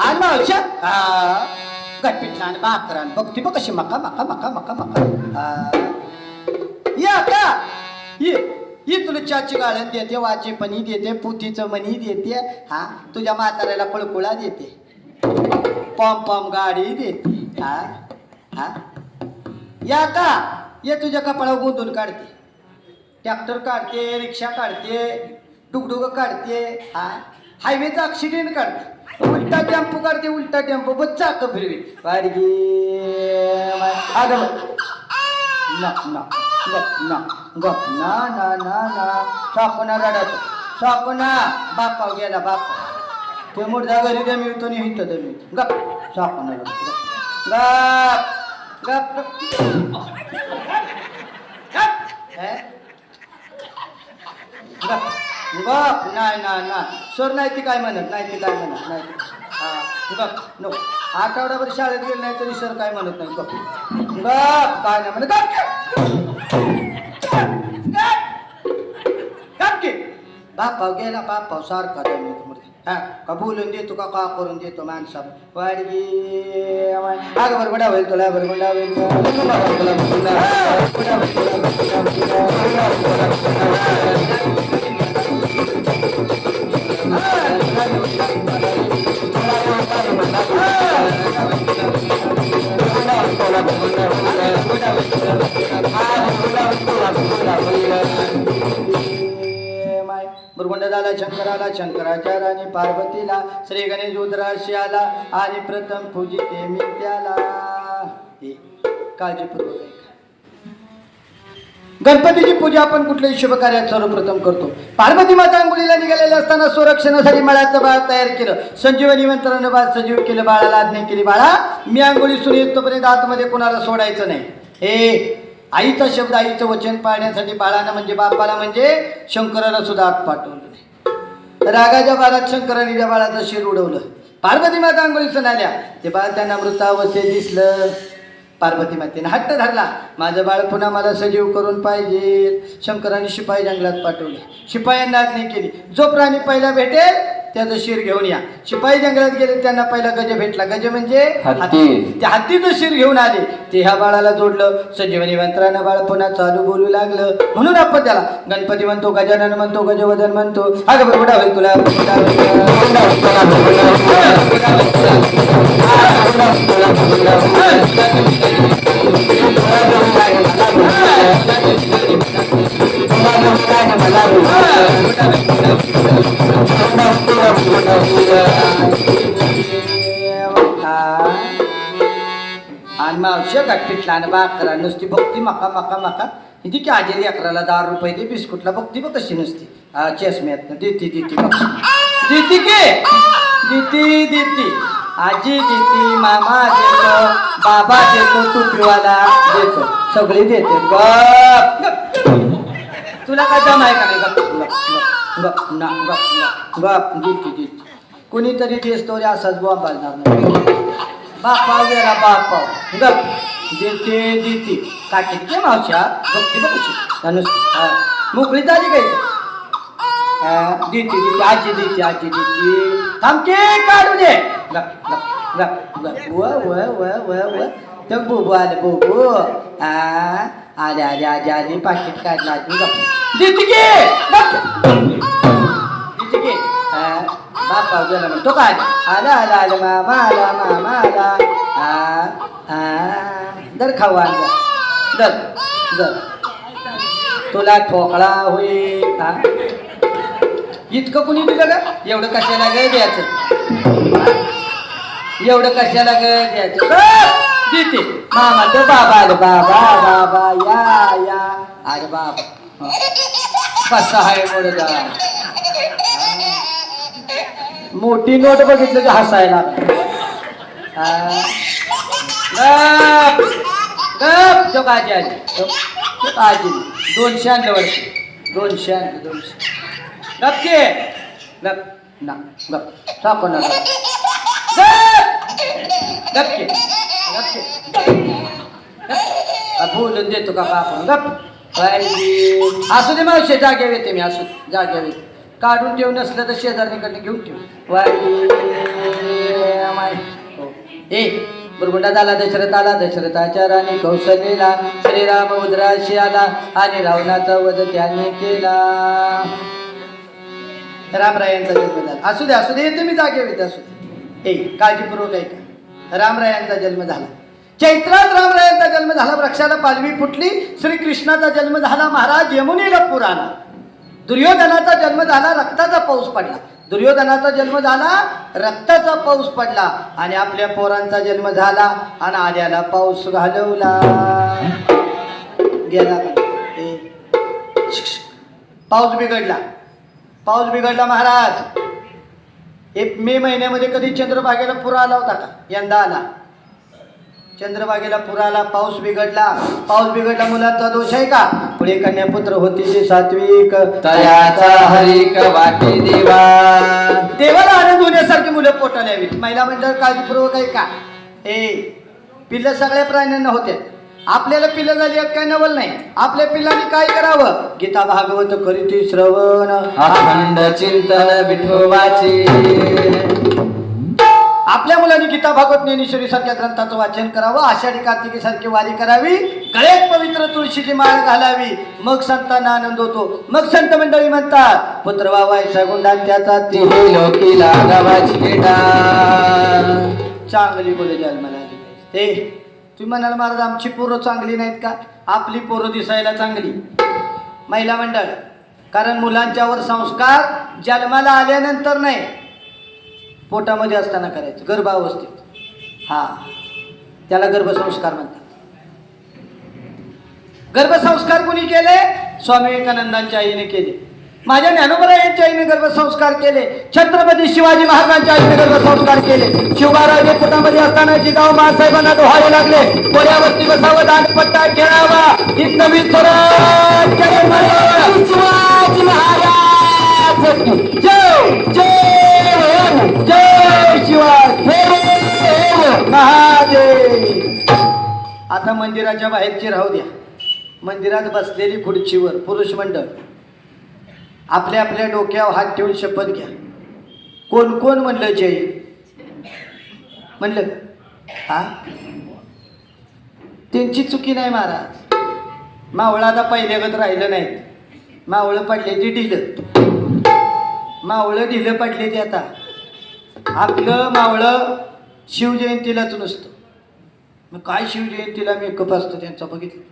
आणि मावशा हा. गटपिटला आणि बाकरान बघती बघ कशी मका मका मका मका मका. ये आता. का ये ये तुला चाची गाळण देते वाचे पणी देते पुतीचं मणी देते. हा तुझ्या म्हाताऱ्याला पळकुळा देते. पॉम पॉम गाडी देते. हा हा. या का ये तुझ्या कपाळावर गुंतून काढते. ट्रॅक्टर काढते रिक्षा काढते. डुगडुग काढते. हा? हायवेचा ऍक्सिडेंट काढते उलटा टेम्पो काढते उलटा टेम्पो बघ चाक फिरवी. पारगी अगं ना ना गप ना. गप. ना ना ना ना. सापना रडायचं. सापना बापा गेला बापा ते मुर्दा घरी दे मिळतो नाही हित दे मिळतो. गप. सापना रडायचं गप. गप गप. गप. बघ नाही नाही नाही. सर नाही ती काय म्हणत नाही ती काय म्हणत नाही ती. हा गप नो आठवड्याभर शाळेत गेलं नाही तरी सर काय म्हणत नाही बघ. बघ काय नाही म्हणत. बापाव गेला बापाव सारखा दम येतो मध्ये हा का बोलून देतो का का करून देतो माणसा वाडगी आग बरबडा होईल तुला बरबडा होईल तुला. बुरगुंड शंकराला शंकराचार्याने पार्वतीला श्री गणेश रुद्राशी आला आणि प्रथम पूजिते मी त्याला. काळजीपूर्वक गणपतीची पूजा आपण कुठल्याही शुभ कार्यात सर्वप्रथम करतो. पार्वती माता अंघोळीला निघालेले असताना संरक्षणासाठी मळ्याचं बाळ तयार केलं. संजीवनी मंत्रानं बाळ सजीव केलं बाळाला आज्ञा केली बाळा मी अंघोळी सुरू येतोपर्यंत आतमध्ये कोणाला सोडायचं नाही. हे आईचा शब्द आईचं वचन पाळण्यासाठी बाळानं म्हणजे बापाला म्हणजे शंकराला सुद्धा आत पाठवलं नाही. रागाच्या बाळात शंकराने त्या बाळाचं शिर उडवलं. पार्वती माता अंघोळीचं सणाल्या ते बाळ त्यांना मृतावस्थेत दिसलं. पार्वती मातेने. हट्ट धरला. माझं बाळ पुन्हा मला सजीव करून पाहिजे. शंकराने शिपाई जंगलात पाठवले. शिपायांना आज्ञा केली. जो प्राणी पहिला भेटेल त्याचं शिर घेऊन या. शिपाई जंगलात गेले त्यांना पहिला गज भेटला. गज म्हणजे हत्ती. त्या हत्तीचं शिर घेऊन आले. ते ह्या बाळाला जोडलं. संजीवनी मंत्रानं बाळ पुन्हा चालू बोलू लागलं. म्हणून आपण त्याला गणपती म्हणतो गजानन म्हणतो गजवदन म्हणतो. अगं बरोबर होईल तुला. आणि मावशी गटपिटला आणि बाकरा नुसती बघती मका मका मका. किती की आजेरी अकराला दहा रुपये दे बिस्कुटला बघती बघ कशी नुसती. चष्म्यात देती देती बघ. देती के? देती देती. आजी देती मामा देतो बाबा देतो टुपीवाला देतो. सगळे देते. बघ तुला काय जम आहे का नाही? गप गप गप गप तो रे असाच बॉम्ब बाजणार नाही. बापा गेला बापा गप. देते देते. काठी के मावशा बघते बघशी मोकळी झाली काय हा, देते देते. आजी देते आजी देते. थांबते काढू दे गप गप गप व व व व व तर बोबू आले बोबू. हा. आले आले आजी आली पाकिट काढला आजी के हा बापा गेला म्हणतो काय आला आला आला मामा आला मामा आला. हा हा. दर खाऊ आणला. दर दर. तुला ठोकळा होईल. हा. इतकं कुणी दिलं का एवढं कशाला ग द्यायचं? एवढं कशाला ग द्यायचं? देते मामा तो बाबा अरे बाबा बाबा या या अरे बाबा हा. कसा आहे मुलगा मोठी नोट बघितलं की हसायला हा. गप गप तो काजी आली तो काजी दोनशे आणलं वर्ष दोनशे आणलं दोनशे. गप के गप ना गप सापड ना बोलून देतो का आपण गप. पाहिजे असू दे मावशे जाग्यावर येते मी असू जाग्यावर येते. काढून ठेवू नसलं तर शेजारणीकडनं घेऊन ठेव. वाई. ए बुरगुंडा झाला दशरथ आला दशरथाच्या राणी कौशल्येला श्रीराम उद्राशी आला आणि रावणाचा वध त्याने केला. रामरायांचा जन्म झाला असू दे असू दे येते मी जागे येते असू दे. हे काळजीपूर्वक ऐका. रामरायांचा जन्म झाला. चैत्रात रामरायांचा जन्म झाला वृक्षाला पालवी फुटली श्रीकृष्णाचा जन्म झाला महाराज यमुनीला पूर आला दुर्योधनाचा जन्म झाला रक्ताचा पाऊस पडला. दुर्योधनाचा जन्म झाला रक्ताचा पाऊस पडला आणि आपल्या पोरांचा जन्म झाला आणि आल्याला पाऊस घालवला. गेला पाऊस बिघडला. पाऊस बिघडला महाराज. हे मे महिन्यामध्ये कधी चंद्रभागेला पूर आला होता का? यंदा आला. चंद्रभागेला पूर आला पाऊस बिघडला. पाऊस बिघडला मुलांचा दोष आहे का? पुढे कन्यापुत्र होती ते सात्विक. तयाचा हरिक वाटे देवा. देवाला आनंद होण्यासारखी मुलं पोटाला यावीत. महिला मंडळ काळजीपूर्वक आहे का? हे पिल्लं सगळ्या प्राण्यांना होते आपल्याला पिल्लं झाली आहेत काय नवल नाही. आपल्या पिल्लांनी काय करावं? गीता भागवत करीती श्रवण. अखंड चिंतन विठोबाचे. आपल्या मुलांनी गीता भागवत ज्ञानेश्वरी सारख्या ग्रंथाचं वाचन करावं. आषाढी कार्तिकी सारखी वारी करावी. गळ्यात पवित्र तुळशीची माळ घालावी. मग संतांना आनंद होतो. मग संत मंडळी म्हणतात पुत्र वावायचा गुंडा त्याचा ती. तिहे लोकी लागावाची बेटा चांगली बोले जन्माला आली पाहिजे. तुम्ही म्हणाल महाराज आमची पोरं चांगली नाहीत का? आपली पोरं दिसायला चांगली. महिला मंडळ कारण मुलांच्यावर संस्कार जन्माला आल्यानंतर नाही पोटामध्ये असताना करायचं गर्भावस्थेत. हा त्याला गर्भसंस्कार म्हणतात. गर्भसंस्कार कोणी केले? स्वामी विवेकानंदांच्या आईने केले. माझ्या ज्ञानोबरा यांच्या आईने गर्भसंस्कार केले. छत्रपती शिवाजी महाराजांच्या आईने गर्भसंस्कार केले. शिवबाराजे पोटामध्ये असताना जिजाऊ महासाहेबांना डोहाळे लागले कोऱ्यावरती बसावं दांडपट्टा खेळावा. स्वराज्य निर्माण. शिवाजी महाराज जय जय जय शिवाजी. महादेव. आता मंदिराच्या बाहेरची राहू द्या. मंदिरात बसलेली खुर्चीवर पुरुष मंडळ. आपल्या आपल्या डोक्यावर हात ठेवून शपथ घ्या. कोण कोण म्हणलं जय? म्हणलं हा? त्यांची चुकी नाही महाराज. मावळं आता पहिल्यागत राहिलं नाही मावळं पडले ती ढिलं. मावळं ढिलं पडले ते आता. आपलं मावळं शिवजयंतीलाच नसतं. मग काय शिवजयंतीला मेकअप असतो त्यांचा बघितलं?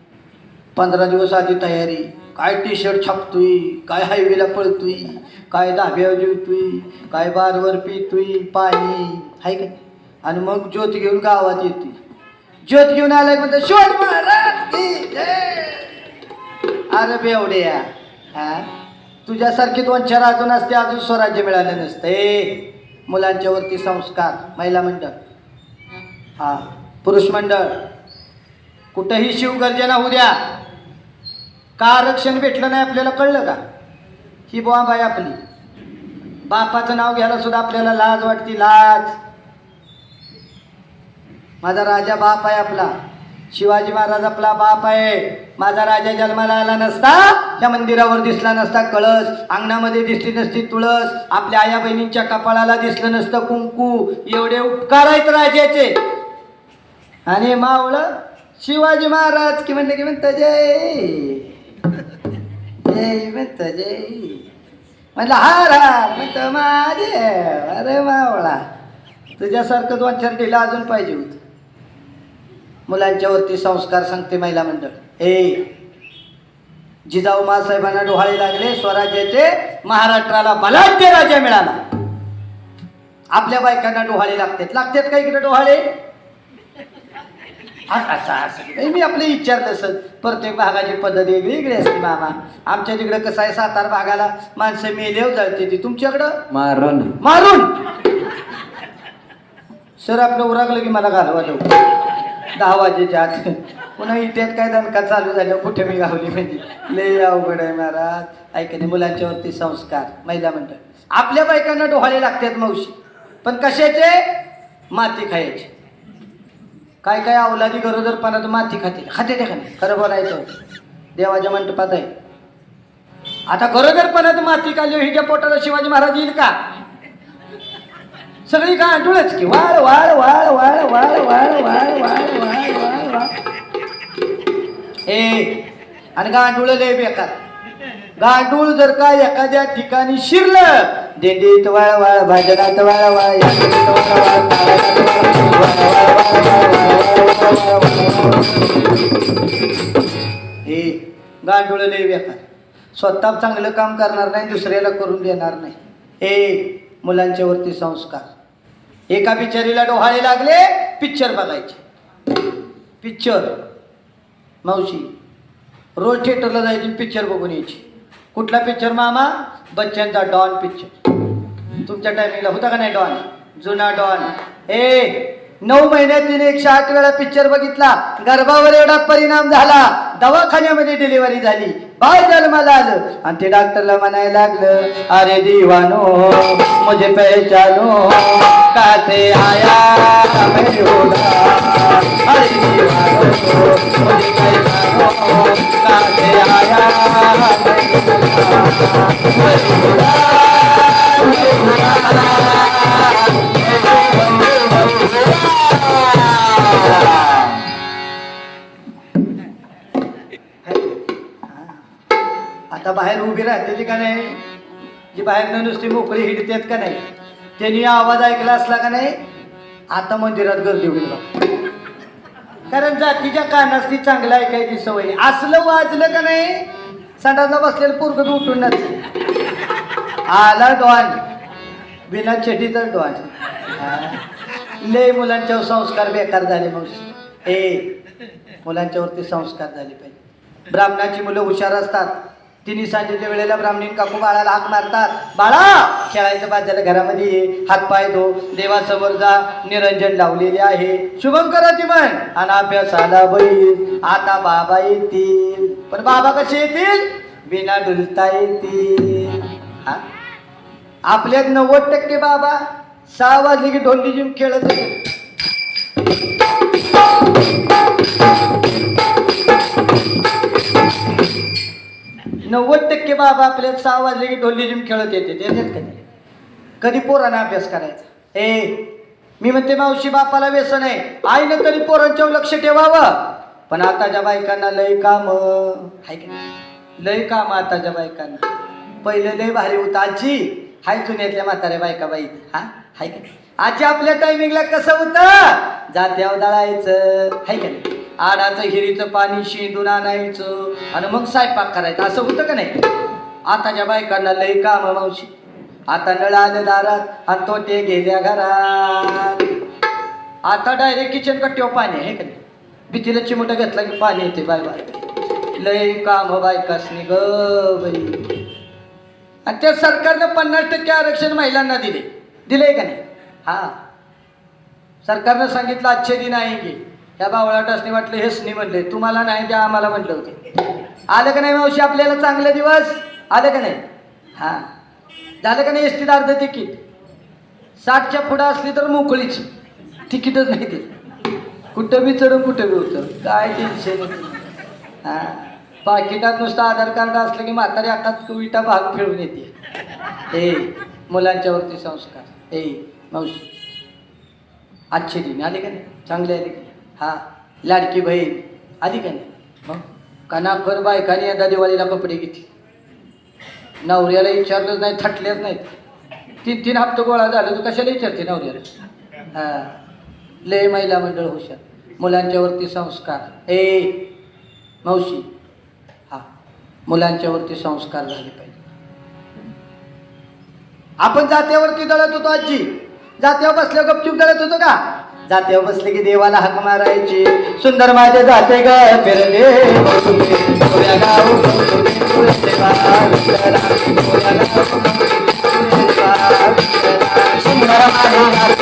पंधरा दिवस आधी तयारी. काय टी शर्ट छापतोय काय हायवेला पळतोय काय धाब्यावर जेवतोय काय बारवर पितोय पाणी हाय काय आणि मग ज्योत घेऊन गावात येते ज्योत घेऊन आलाय म्हणतो शोध महाराज अरे बेवड्या हा? तुझ्यासारखी दोन चार अजून असते अजून स्वराज्य मिळालं नसते मुलांच्यावरती संस्कार महिला मंडळ. हा पुरुष मंडळ कुठंही शिवगर्जना होऊ द्या. का आरक्षण भेटलं नाही आपल्याला कळलं का? ही बॉम्ब आहे आपली. बापाचं नाव घ्यायला सुद्धा आपल्याला लाज वाटती लाज. माझा राजा बाप आहे आपला. शिवाजी महाराज आपला बाप आहे. माझा राजा जन्माला आला नसता त्या मंदिरावर दिसला नसता कळस. अंगणामध्ये दिसली नसती तुळस. आपल्या आया बहिणींच्या कपाळाला दिसलं नसतं कुंकू. एवढे उपकार आहेत राजाचे. आणि मावळ शिवाजी महाराज की म्हणते की म्हणत जय. जय म्हणतं जय म्हटलं हार हार माझे अरे मावळा तुझ्यासारखं दोन चार अजून पाहिजे होत. मुलांच्यावरती संस्कार सांगते महिला मंडळ. ए जिजाऊ मासाहेबांना डोहाळे लागले स्वराज्याचे महाराष्ट्राला बलाढ्य राजा मिळाला. आपल्या बायकांना डोहाळे लागतात. लागतात का इकडे डोहाळे? हा, असं असं नाही मी आपले विचारलं सर प्रत्येक भागाची पद्धत वेगळी असते मामा. आमच्या तिकडं कसं आहे सातारा भागाला माणसं मेलेव जळते ती. तुमच्याकडं? मारून. मारून! सर आपलं उरकलं की मला घालवा लवकर. दहा वाजेच्या आत. पुन्हा इट्यात काय दणका चालू झाल्या कुठे मी गावली म्हणजे. लय अवघड आहे महाराज. ऐकणे मुलांच्यावरती संस्कार महिला मंडळ. आपल्या बायकांना डोहाळे लागतात मावशी. पण कशाचे? माती खायचे. काय काय अवलादी गरोदरपणात माती खाते खाते ते का खरं बोलायचं देवाच्या मंडपात आहे आता गरोदरपणात माती काढली हिच्या पोटाला शिवाजी महाराज येईल का सगळी गांडूळच की वाळ वाळ वाळ वाळ वाळ वाळ वाळ वाळ वाळ वाळ वाळ ए आणि गांडूळ लय बेकार गांडूळ जर का एखाद्या ठिकाणी शिरलं दिंडीत वळवळ भजनात वळवळ हे गांडुळले व्यापार स्वतः चांगलं काम करणार नाही दुसऱ्याला करून देणार नाही. हे मुलांच्या वरती संस्कार. एका बिचारीला डोहाळे लागले पिक्चर बघायचे. पिक्चर मावशी रोज थिएटरला जायची पिक्चर बघून यायची. कुठला पिक्चर मामा? बच्चनचा डॉन पिक्चर तुमच्या टायमिंगला होता का नाही डॉन जुना डॉन ए नऊ महिन्यात तिने एकशे आठ वेळा पिक्चर बघितला. गर्भावर एवढा परिणाम झाला. दवाखान्यामध्ये डिलिव्हरी झाली. बाळ जन्माला आलं. आणि ते डॉक्टरला म्हणायला लागलं अरे दिवानो मुझे पहचानो कासे आया आता बाहेर उभी राहते का नाही? जी बाहेरनं नुसती मोकळी हिडतेत का नाही? त्यांनी आवाज ऐकला असला का नाही? आता मंदिरात गर्दी होईल बघ. कारण जातीच्या कानासनी चांगलं ऐकायची सवय असलं वाजलं का नाही संडासला बसलेलं पोरग बी उठून आला डॉन. बिना चटीचा डॉन. लय मुलांच्यावर संस्कार बेकार झाले मग ए मुलांच्यावरती संस्कार झाले पाहिजे. ब्राह्मणाची मुलं हुशार असतात. तिन्ही सांजेच्या वेळेला ब्राह्मणीन काकू बाळाला हाक मारतात. बाळा खेळायचं बाजाला घरामध्ये ये. हातपाय धो. देवासमोर जा. निरंजन लावलेले आहे. शुभम करा ती म्हण आणि अभ्यासाला बैल आता बाबा येतील. पण बाबा कसे येतील? बिना डुलता येतील. हा? आपल्यात नव्वद टक्के बाबा. सहा वाजले की ढोंडी जिम खेळत होते नव्वद टक्के बाबा आपल्यात सहा वाजले की ढोली जिम खेळत येते. येतात का नाही? कधी पोरांना अभ्यास करायचा? ए मी म्हणते मावशी बापाला व्यसन आहे. आईनं तरी पोरांच्यावर लक्ष ठेवावं. पण आताच्या बायकांना लय काम. हाय का नाही? लय काम आताच्या बायकांना. पहिले लय भारी होतं. आजी हाय जुन्यातल्या म्हाताऱ्या बायका बाई. हा? हाय का आजी आपल्या टायमिंगला कसं होतं? जात्यावर दळायचं. हाय का नाही? आडाचं हिरीचं पाणी शिंदून आणायचं आणि मग स्वयंपाक करायचा. असं होतं का नाही? आताच्या बायकांना लय काम मावशी. आता नळ आलं दारात आणि तो ते गेल्या घरात. आता डायरेक्ट किचन कट्ट्यो पाणी आहे का नाही? भीतीला चिमटं घेतला की पाणी येते बाय बाय. लय काम बायकासनी ग बाई. आणि त्या सरकारनं पन्नास टक्के आरक्षण महिलांना दिले दिले का नाही? हा. सरकारनं सांगितलं आजचे दिन आहे की या बावळाटासनी वाटलं हेच नाही म्हणले तुम्हाला नाही द्या आम्हाला म्हटलं होते. आलं का नाही मावशी आपल्याला चांगले दिवस? आलं का नाही? हा. झालं का नाही एस टीत अर्ध तिकीट? साठच्या पुढं असली तर मोकळीच. तिकीटच नाही ते कुठं बी चढून कुठं बी होतं काय टेन्शन पाकिटात नुसतं आधार कार्ड असलं की म्हातारी आकात विटा भाग फिरून येते. ए मुलांच्यावरती संस्कार. ए मावशी. आजचे दिन. आले का नाही? चांगले आले की हा लाडकी बहीण. आली का नाही? मग? कानाकर बायकाने यंदा दिवाळीला कपडे घेतले. नवऱ्याला विचारलंच नाही थटलेच नाहीत. तीन तीन हप्ते गोळा झालं तू कशाला विचारते नवऱ्याला? हा. लय महिला मंडळ हुशार. मुलांच्यावरती संस्कार. ए मावशी. हा मुलांच्यावरती संस्कार झाले पाहिजे. आपण जात्यावरती दळत होतो आजी. जात्यावर बसल्यावर गपचूप दळत होतो का? जाते बसले की देवाला हाक मारायची. सुंदर माझे जाते ग फिरले. सुंदर माझे जाते ग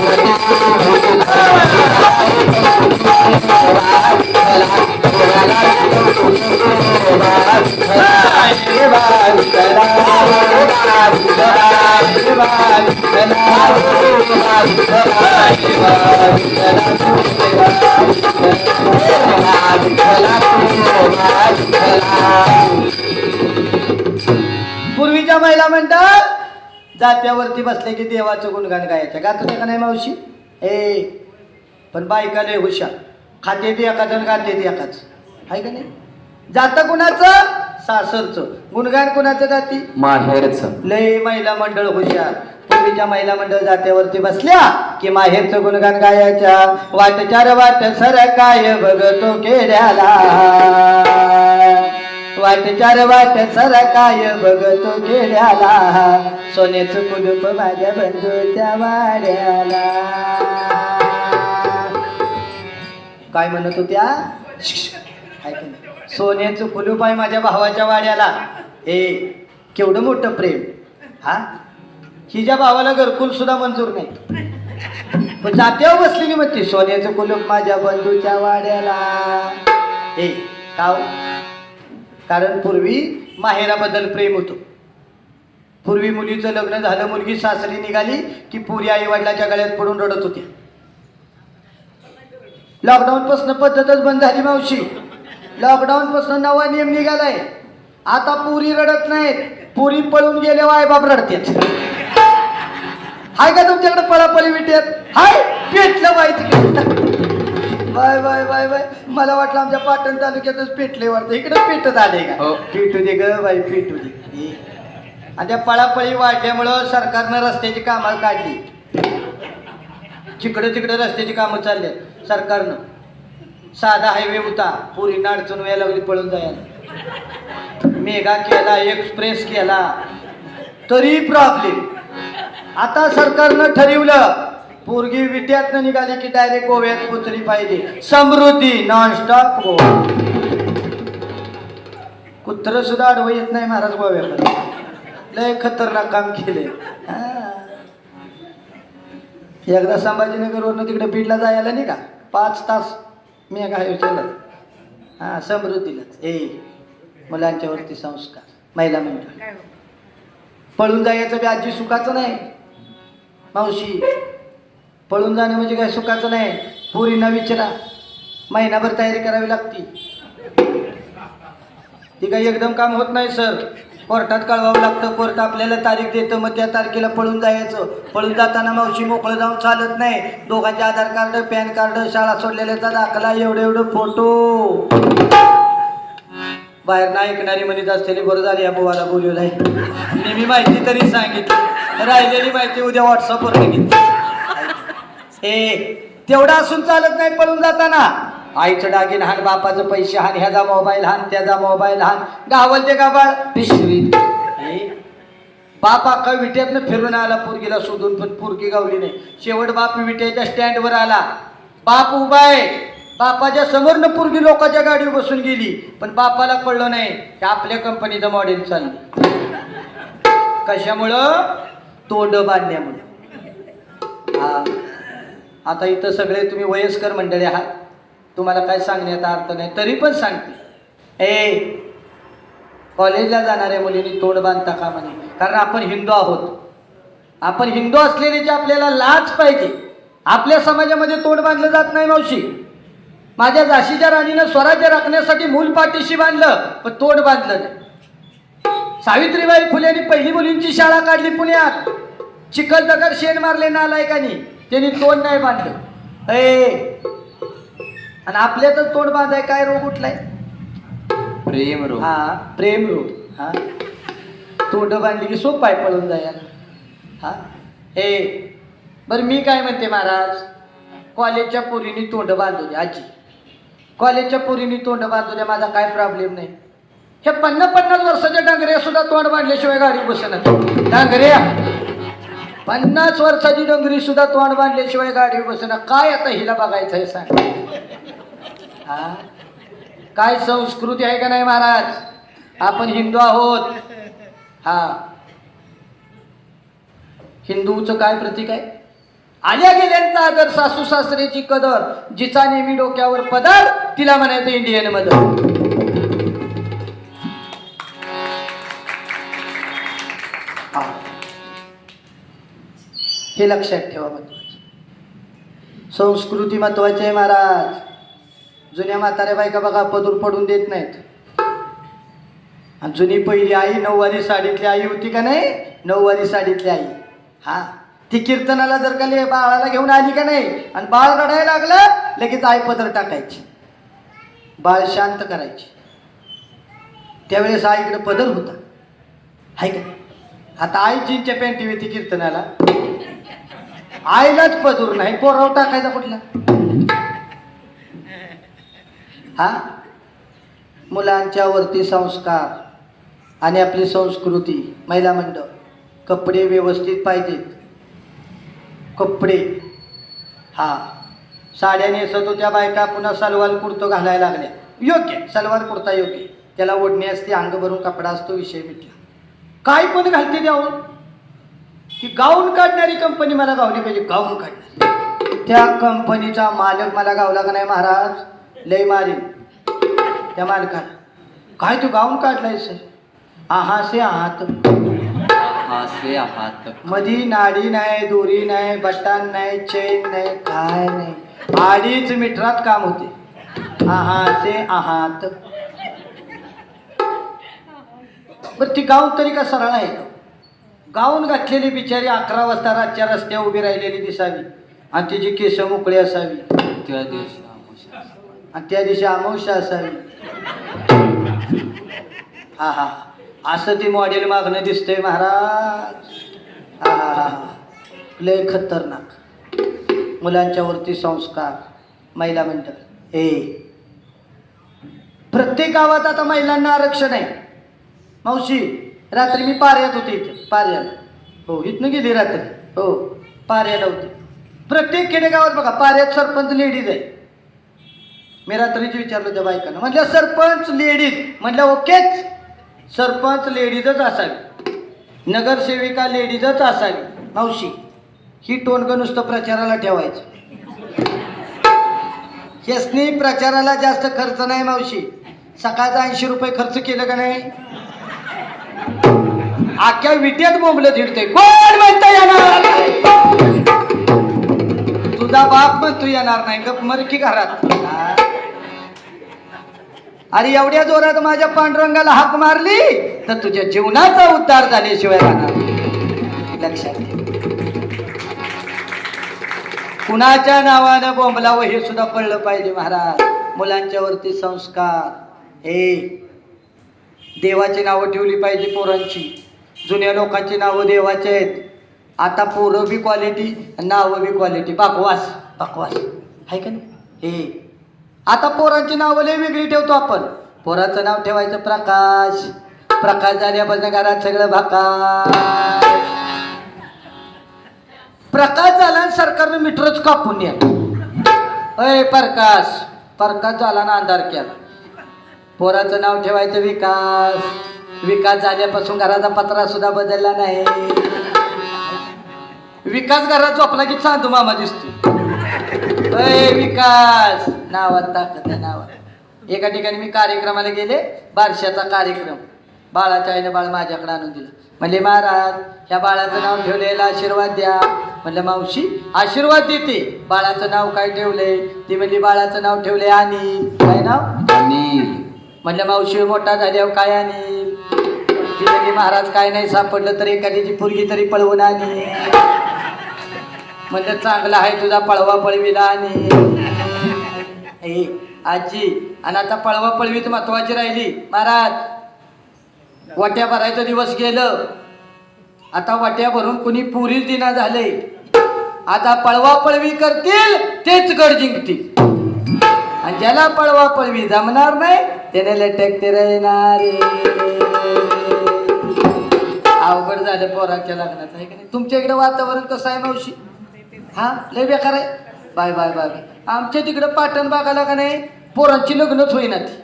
फिरले, सुंदर माझे जाते ग पूर्वीच्या महिला म्हणतात जात्यावरती बसले की देवाचं गुणगान गायचं. गात का नाही मावशी? ए पण बायकाले हुशार. खाते ते एकाच आणि गाते ते एकाच. आहे का नाही? जातं कुणाचं? सासरचं. गुणगान कुणाचं जाती? माहेरच. लय महिला मंडळ हुशार. पूर्वीच्या महिला मंडळ जात्यावरती बसल्या की माहेरचं गुणगान गायच्या. वाट चार वाट सर काय बघतो केड्याला? वाट चार वाट सर काय बघतो केड्याला? सोन्याचं कुलूप माझ्या बंधूच्या वाड्याला. काय म्हणत होत्या? नाही? सोन्याचं कुलूप आहे माझ्या भावाच्या वाड्याला. ए केवढं मोठं प्रेम. हा? हिच्या भावाला घरकुल सुद्धा मंजूर नाही. पण जात्यावर बसली की म्हणते सोन्याचं कुलूप माझ्या बंधूच्या वाड्याला. ए काव हो? कारण पूर्वी माहेराबद्दल प्रेम होतो. पूर्वी मुलीचं लग्न झालं मुलगी सासरी निघाली की पुरी आई वडिलाच्या गळ्यात पडून रडत होती लॉकडाऊन पासून पद्धतच बंद झाली मावशी. लॉकडाऊन पासून नवा नियम निघालाय. आता पुरी रडत नाहीत. पुरी पळून गेले आईबाप रडतेच हाय का तुमच्याकडे पळापळी विट्यात हाय पेटलं माहिती बाय बाय बाय बाय. मला वाटलं आमच्या पाटण तालुक्यातच पेटले वाटतं. इकडे पेटत आले का? हो. पेटू दे ग बाई पेटू दे. आणि त्या पळापळी वाढल्यामुळं सरकारनं रस्त्याची कामं काढली. जिकडे तिकडे रस्त्याची कामं चालली सरकारनं. साधा हायवे होता. पुरी अडचण व्हायला लागली पळून जायला. मेगा केला एक्सप्रेस केला. तरी प्रॉब्लेम आता सरकारनं ठरवलं पोरगी विट्यातनं निघाली की डायरेक्ट गोव्यात पोचली पाहिजे. समृद्धी नॉनस्टॉप गोवा. कुत्र सुद्धा आडवं येत नाही महाराज गोव्याकडे. लय खतरनाक काम केले एकदा संभाजीनगरवरनं तिकडे बीडला जायला नाही का? पाच तास मी एका हायवे चालत हां समृद्धीलाच. ए मुलांच्यावरती संस्कार. महिला मंडळ. पळून जायचं बी आजी सुखाचं नाही. मावशी पळून जाणं म्हणजे काय सुखाचं नाही? पुरीना विचारा. महिनाभर तयारी करावी लागती. ती काही एकदम काम होत नाही सर. कोर्टात कळवावं लागतं. कोर्ट आपल्याला तारीख देतं मग त्या तारखेला पळून जायचं. पळून जाताना मावशी मोकळं जाऊन चालत नाही. दोघांचे आधार कार्ड पॅन कार्ड शाळा सोडलेल्याचा दाखला एवढे एवढं फोटो. बाहेर ना ऐकणारी म्हणत असलेली बरं झाली या बुवाला बोलवलं आहे नेहमी माहिती तरी सांगितली. राहिलेली माहिती उद्या व्हॉट्सअपवर घेतली हे तेवढं असून चालत नाही पळून जाताना. आईचं डागिन हान बापाचं पैसे हान ह्याचा मोबाईल हान त्याचा मोबाईल हान. गावल ते का पिशवी बाप अख्खा विट्यातनं फिरून आला पोरगीला शोधून पण पोरगी गावली नाही. शेवट बाप विट्याच्या स्टँडवर आला. बाप उभा आहे. बापाच्या समोरनं पोरगी लोकांच्या गाडीवर बसून गेली. पण बापाला कळलं नाही की आपल्या कंपनीचं मॉडेल चाललं कशामुळं? तोंड बांधण्यामुळे. हा. आता इथं सगळे तुम्ही वयस्कर मंडळी आहात. तुम्हाला काय सांगण्याचा अर्थ नाही तरी पण सांगते. ए कॉलेजला जाणाऱ्या मुलींनी तोंड बांधता कामा नये कारण आपण हिंदू आहोत. आपण हिंदू असलेल्याची आपल्याला लाज पाहिजे आपल्या समाजामध्ये तोंड बांधलं जात नाही मावशी. माझ्या झाशीच्या राणीनं स्वराज्य राखण्यासाठी मूल पाठीशी बांधलं पण तोंड बांधलं नाही. सावित्रीबाई फुलेंनी पहिली मुलींची शाळा काढली पुण्यात. चिखल दगड शेण मारले नालायकांनी. त्यांनी तोंड नाही बांधलं. ए आणि आपल्या तर तोंड बांधाय काय रोग उठलाय? प्रेम रो हा प्रेम रोग. हा. तोंड बांधली की सोप पाय पळून जायला हा. ए बरं मी काय म्हणते महाराज? कॉलेजच्या पोरीनी तोंड बांधू द्या आजी. कॉलेजच्या पोरीनी तोंड बांधू द्या माझा काय प्रॉब्लेम नाही. हे पन्नास पन्नास वर्षाच्या डांगऱ्या सुद्धा तोंड बांधल्याशिवाय गाडी बसणार डांगऱ्या. पन्नास वर्षाची डोंगरी सुद्धा तोंड बांधल्याशिवाय गाडी बसणार काय आता हिला बघायचं आहे सांग. हा? काय संस्कृती आहे का नाही महाराज? आपण हिंदू आहोत. हा. हिंदूचं काय प्रतीक आहे? आल्या गेल्यांचा आदर सासू सासरेची कदर जिचा नेहमी डोक्यावर पदर तिला म्हणायचं इंडियन मदर हा. हे लक्षात ठेवा महत्वाचं. संस्कृती महत्वाची आहे महाराज. जुन्या म्हाताऱ्या बायका बघा पदूर पडून देत नाहीत. आणि जुनी पहिली आई नऊवारी साडीतली आई होती का नाही? नऊवारी साडीतली आई. हा. ती कीर्तनाला जर का ले बाळाला घेऊन आली का नाही आणि बाळ रडायला लागलं लगेच आई पदर टाकायची. बाळ शांत करायची. त्यावेळेस आईकडे पदर होता. हाय का? आता आई जीनच्या पॅन्टी होती कीर्तनाला. आईलाच पदूर नाही पोराव टाकायचा कुठला? हा? मुलांच्या वरती संस्कार आणि आपली संस्कृती महिला मंडळ कपडे व्यवस्थित पाहिजेत. कपडे. हा. साड्या नेसत होत्या बायका पुन्हा सलवार कुर्तो घालायला लागल्या. योग्य सलवार कुर्ता योग्य. त्याला ओढणी असते अंग भरून कपडा असतो विषय मिटला. काय पण घालते द्यावं की गाऊन काढणारी कंपनी मला गावली पाहिजे. गाऊन काढणारी. त्या कंपनीचा मालक मला गावला का नाही महाराज? लय मारीन. त्या मालकाला. काय तू गाऊन काढलाय सर आहा से आहात. हासे आहात. मधी नाडी नाही दोरी नाही बटन नाही चेन नाही काय नाही. अडीच मीटरात काम होते. आहा से आहात. बरं ती गाऊन तरी का सरळ आहे का? गाऊन घातलेली बिचारी अकरा वाजता रातच्या रस्त्या उभी राहिलेली दिसावी. आणि तिची केस मोकळी असावी. त्या दिवशी. आणि त्या दिवशी अमावस्या असावी हा हा. असं ते मॉडेल मागणं दिसतंय महाराज. हा हा हा लय खतरनाक. मुलांच्यावरती संस्कार महिला मंडळ. हे प्रत्येक गावात आता महिलांना आरक्षण आहे. मावशी रात्री मी पार्यात होते इथे पार्याला हो इथनं गेली रात्री. हो पार्याला होते. प्रत्येक खेडेगावात बघा पार्यात सरपंच लेडीज आहे. मी रात्रीच विचारलं त्या बायकांना. म्हटलं सरपंच लेडीज म्हटलं ओकेच. सरपंच लेडीजच असावी. नगरसेविका लेडीजच असावी. मावशी ही टोनगं नुसतं प्रचाराला ठेवायचं. हेसनी प्रचाराला जास्त खर्च नाही मावशी. सकाळचा ऐंशी रुपये खर्च केलं का नाही? आख्या विट्यात बोंबलं थिडते कोण म्हणत येणार नाही? तुझा बाप म्हणतो येणार नाही. गप मर घरात. अरे एवढ्या जोरात माझ्या पांडुरंगाला हाक मारली तर तुझ्या जीवनाचा उद्धार झाल्याशिवाय राहणार लक्षात कुणाच्या नावानं बोंबलावं हे सुद्धा कळलं पाहिजे महाराज. मुलांच्या वरती संस्कार. हे देवाची नावं ठेवली पाहिजे पोरांची. जुन्या लोकांची नावं देवाची आहेत. आता पोरं बी क्वालिटी नावं बी क्वालिटी बकवास बकवास. आहे का नाही? हे आता पोरांची नावं लय वेगळी ठेवतो आपण. पोराचं नाव ठेवायचं प्रकाश. प्रकाश झाल्यापासून घरात सगळं भाकाश प्रकाश झाला आणि सरकारनं मीटरच कापून या अय प्रकाश. प्रकाश झाला ना अंधार केला. पोराचं नाव ठेवायचं विकास. विकास झाल्यापासून घराचा पत्रा सुद्धा बदलला नाही. विकास घरात झोपला की चांदू मामा दिसतो अय विकास. नावात ताकद आहे नावात. एका ठिकाणी मी कार्यक्रमाला गेले बारशाचा कार्यक्रम. बाळाच्या आईने बाळ माझ्याकडे आणून दिलं. म्हणले महाराज ह्या बाळाचं नाव ठेवलेलं आशीर्वाद द्या. म्हणलं मावशी आशीर्वाद देते. बाळाचं नाव काय ठेवलंय? ती म्हणली बाळाचं नाव ठेवलंय आणि काय नाव? आणि म्हणलं मावशी मोठा झाल्यावर काय आणि ती म्हणली महाराज काय नाही सापडलं तर एखाद्याची पुरगी तरी पळवून आणि म्हणजे चांगला आहे तुझा पळवा पळवीला आणि हे आजी आणि आता पळवा पळवीत महत्वाची राहिली. महाराज वाट्या भरायचं दिवस गेलं. आता वाट्या भरून कुणी पुरीच दिना झाले. आता पळवा पळवी करतील तेच गड जिंकतील. आणि ज्याला पळवा पळवी जमणार नाही त्याने लटकते राहणार. अवघड झालं पोराच्या लग्नाचं आहे का नाही? तुमच्या इकडे वातावरण कसं आहे मावशी? हा लय बेकार आहे. Bye bye bye bye. आमच्या तिकडं पाटण बागाला का नाही पोरांची लग्नच होईना ती.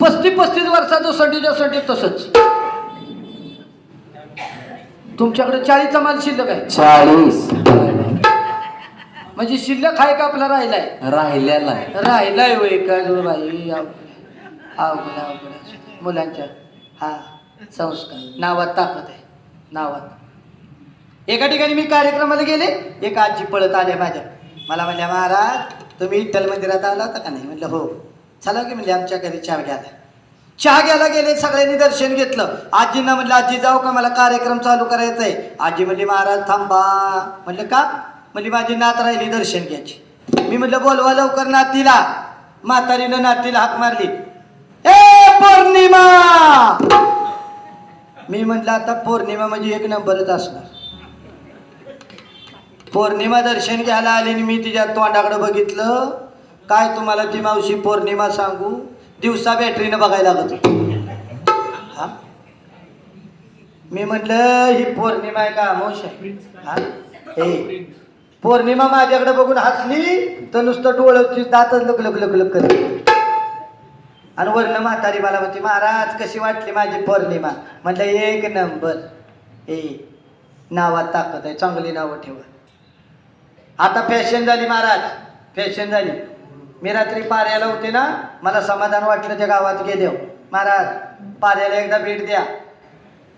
पस्तीस पस्तीस वर्षाचं सटीच्या सटी तसंच. तुमच्याकडे चाळीसचा माल शिल्लक आहे. चाळीस. म्हणजे शिल्लक आहे का आपला राहिलाय? राहिलेला आहे. राहिलाय वय काय गं बाई? अवघड अवघड अवघड. मुलांच्या हा संस्कार. नावात ताकद आहे. नावात. एका ठिकाणी मी कार्यक्रमाला गेले एक आजी पळत आले माझ्या. मला म्हणल्या महाराज तुम्ही विठ्ठल मंदिरात आला होता का नाही? म्हणलं हो. चला की म्हणजे आमच्या घरी चहा घ्यायला चहा घ्यायला गेले सगळ्यांनी दर्शन घेतलं. आजींना म्हटलं आजी जाऊ का मला कार्यक्रम चालू करायचा आहे आजी म्हणली महाराज थांबा. म्हणलं का? म्हणली माझी नात राहिली दर्शन घ्यायची. मी म्हटलं बोलवा लवकर नातीला. म्हातारीनं नातीला हाक मारली. ए पौर्णिमा! मी म्हटलं आता पौर्णिमा म्हणजे एक नंबरच असणार. पौर्णिमा दर्शन घ्यायला आली आणि मी तिच्या तोंडाकडे बघितलं. काय तुम्हाला ती मावशी पौर्णिमा सांगू? दिवसा बॅटरीनं बघायला लागत होती. मी म्हटलं ही पौर्णिमा आहे का अमावश आहे हा? हे पौर्णिमा माझ्याकडे बघून हसली तर नुसतं डोळ्याची दातच लक लक लक लक करते. आणि वर्ण म्हातारी मला म्हणते महाराज कशी वाटली माझी पौर्णिमा? म्हटलं एक नंबर. ए नावात ताकद आहे चांगली नावं ठेवा. आता फॅशन झाली महाराज. फॅशन झाली. मी रात्री पाऱ्याला होते ना मला समाधान वाटलं त्या गावात गेले महाराज पाऱ्याला एकदा भेट द्या.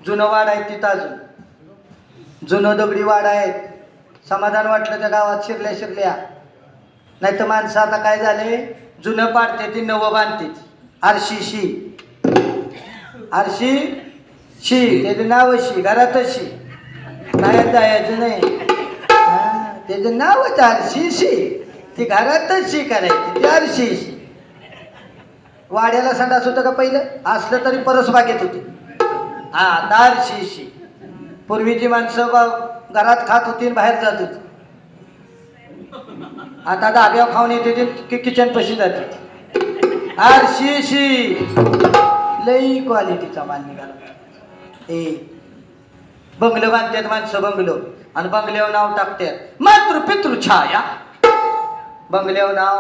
जुनं वाड आहे तिथं अजून. जुनं दगडी वाड आहेत समाधान वाटलं त्या गावात शिरल्या शिरल्या. नाही तर माणसं आता काय झाले? जुनं पाडते ती नवं बांधते आरशी शी. आरशी शी. त्याचं नाव शी घरातच शी. नाही जायचं नाही. त्याचं नावच आरशीशी ती घरातच शी करायची ती आरशीशी वाड्याला संडास होतं का पहिलं? असलं तरी परस बागेत होती. हा दार पूर्वीची माणसं घरात खात होती बाहेर जात होती. आता डाब्यावर खाऊन येते की किचन पशी जाते. आर लई क्वालिटीचा माल निघाला. ए बंगलं बांधतात माणसं बंगलो. आणि बंगल्यावर नाव टाकतात मातृ पितृ छाया. बंगल्यावर नाव